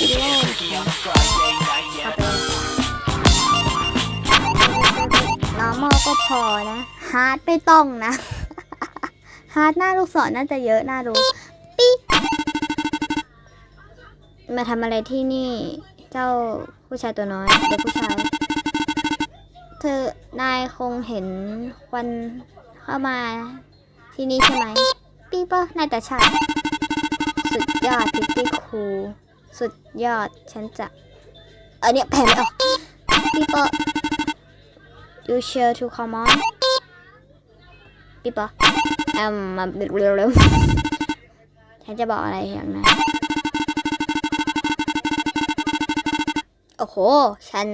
วิดีโอเอาไป normal ก็พอนะ hard ไม่ต้องนะ hard หน้าลูกศรน่าจะเยอะน่าดูปิ๊มาทำอะไรที่นี่ เจ้าผู้ชายตัวน้อยเด็กผู้ชาย เธอนายคงเห็นควันเข้ามาที่นี่ใช่ไหมปีเปอร์น่าจะใช่สุดยอดพิตตี้ครู สุดยอด ฉันจะ เออเนี่ยแผ่นไม่ออกปีเปอร์ you share to come on ปีเปอร์เอืมมาเร็วๆฉันจะบอกอะไรอย่างนั้นโอ้โห ฉัน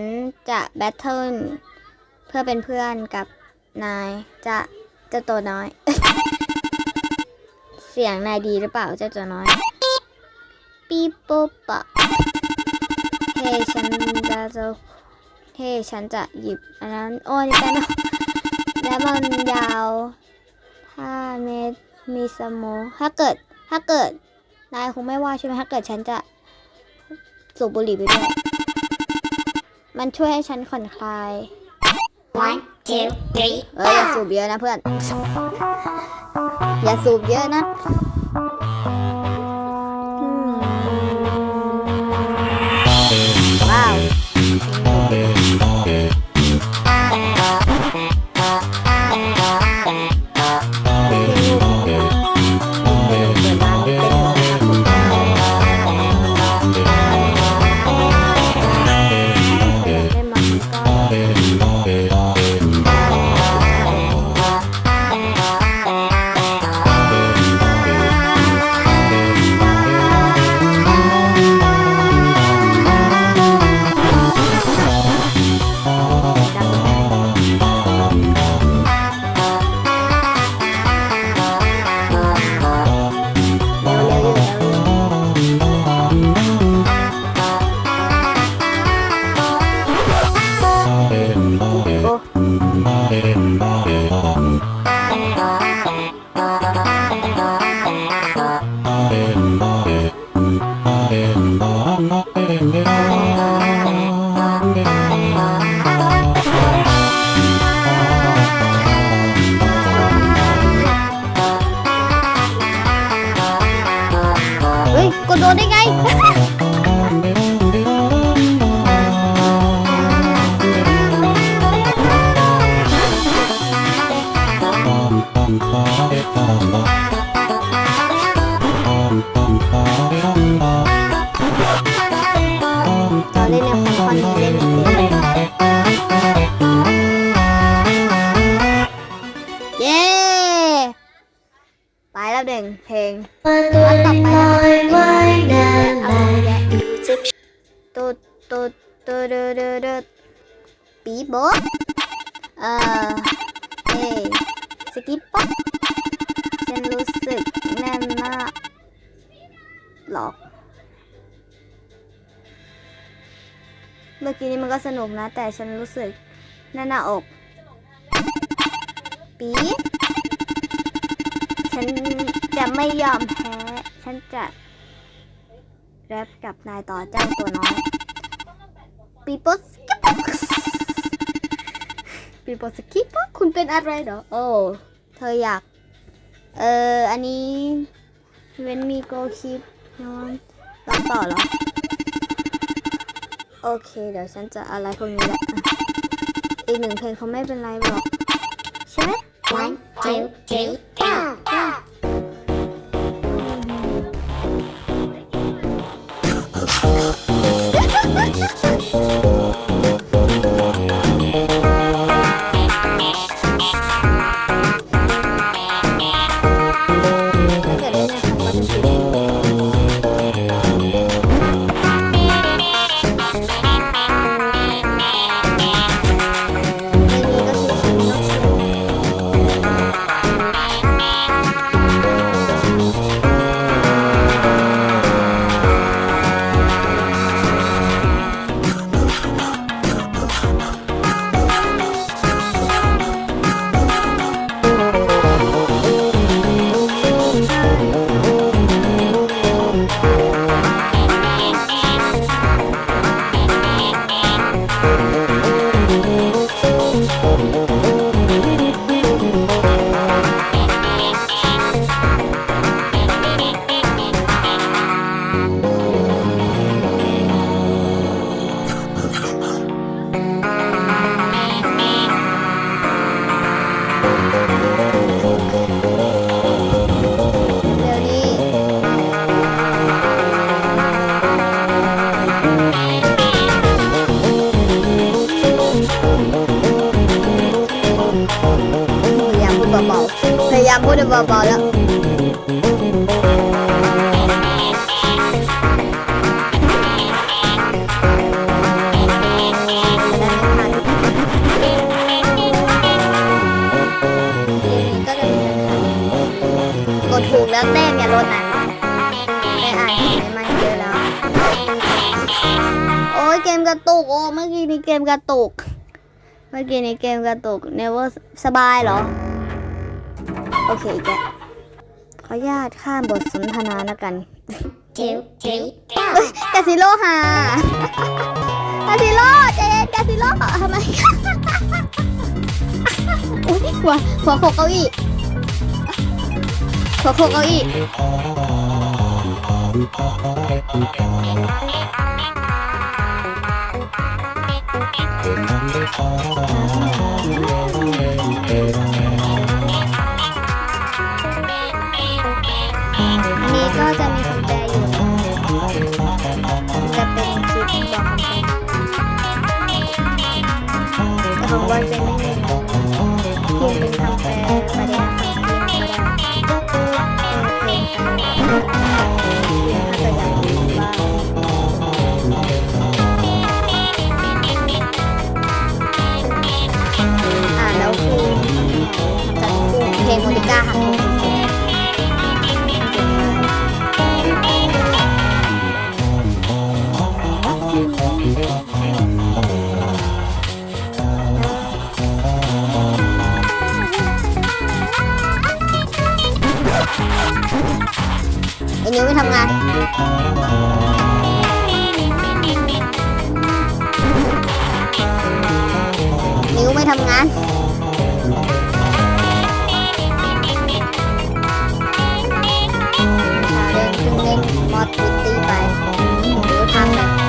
จะแบทเทิลเพื่อเป็นเพื่อนกับนายจะเจ้าตัวน้อย เสียงนายดีหรือเปล่าเจ้าตัวน้อย ปีโปปะเฮ้ฉันจะจะเฮ้ฉันจะหยิบอันนั้นโอ้นี่กันนะแล้วมันยาวถ้าเมตรมีสโมองถ้าเกิดถ้าเกิดนายคงไม่ว่าใช่ไหมถ้าเกิดฉันจะสูบบุหรี่ไปด้วยมันช่วยให้ฉันผ่อนคลาย One, two, three, เอ้ยอย่าสูบเยอะนะเพื่อน อย่าสูบเยอะนะ เเย้ ไปแล้วหนึ่งเพลงมันตัวลอยว่ายน้เอาำแยะจะตูดตูดตูดตูดตูดปีโบเอ่อเฮ้สกิปป๊อกฉันรู้สึกแน่นมากหรอก เมื่อกี้นี้มันก็สนุกนะ แต่ฉันรู้สึกแน่นหน้าอก ปี๊ฉันจะไม่ยอมแพ้ ฉันจะแรปกับนายต่อเจ้าตัวน้อยปีโป้สกิปปีโป้สกิปคุณเป็นอะไรเหรอ โอ้ เธออยาก เออ อันนี้เว้นมีโกคิปนอนร้องต่อเหรอ โอเค เดี๋ยวฉันจะอะไรพวกนี้แหละอะอีกหนึ่งเพลงเขาไม่เป็นไรหรอก One, two, three, go! ถ้ Música ดถูกแล้วแต้มอย่าลดนะไปอ่ไหนมาเยอแล้ว โอ้ยเกมกระตุก โอ้เมื่อกี้นเกมกระตุก เมื่อกี้นเกมกระตุกเนเวอร์สบายเหรอ โอเคแก ขออนุญาตข้ามบทสนทนาแล้วกัน two, three, go! กาซิโลฮากาซิโลใจเย็นกาซิโลทำไมอุ๊ยหัวหัวโขกเก้าอี้หัวโขกเก้าอี้อั ทำงาน นิ้วไม่ทำงานเล่นเพิ่งเล่นมอดวิตตี้ไปนิ้วพังเล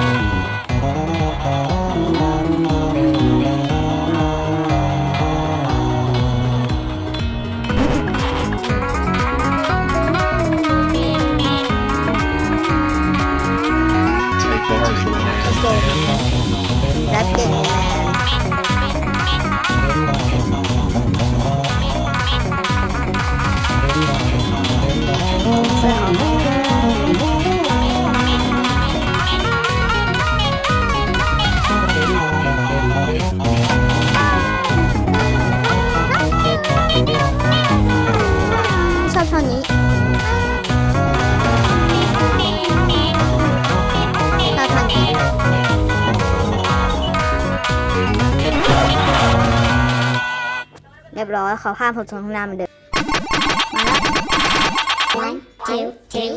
รียบร้อยขอข้ามผลสนทนาเหมือนเดิม One, two, three,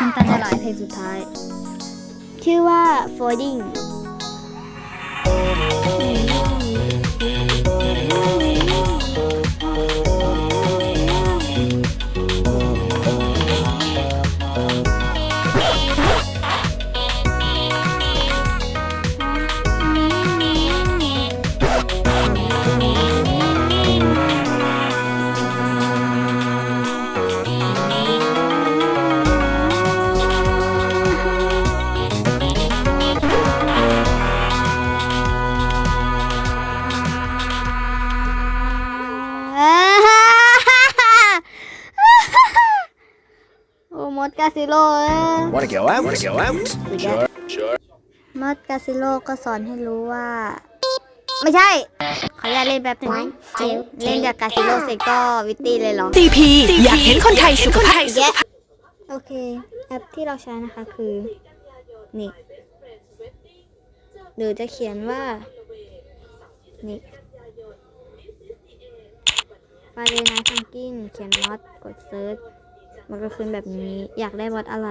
น้ำตาจะไหลเพลงสุดท้าย ชื่อว่า Folding ซิโร่เอ้ย Want to go out? Want to go out? Sure, sure. มดกาซิโร่ก็สอนให้รู้ว่า ไม่ใช่ขออนุญาตเล่นแป๊บหนึง one, two, เล่น three, จากกาซิโร่เสร็จก็วิตตี้เลยเหรอ ซีพีอยากเห็นคนไทยสุขภาพแยะโอเค แอปที่เราใช้นะคะคือ นี่ หรือจะเขียนว่า นี่ฟาเรนายฟังกินเขียนมอดกดเซิร์ช มันก็ขึ้นแบบนี้ อยากได้มอดอะไร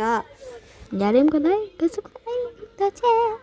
ก็อย่าลืมกดไลค์กดซับสไครต์กดแชร์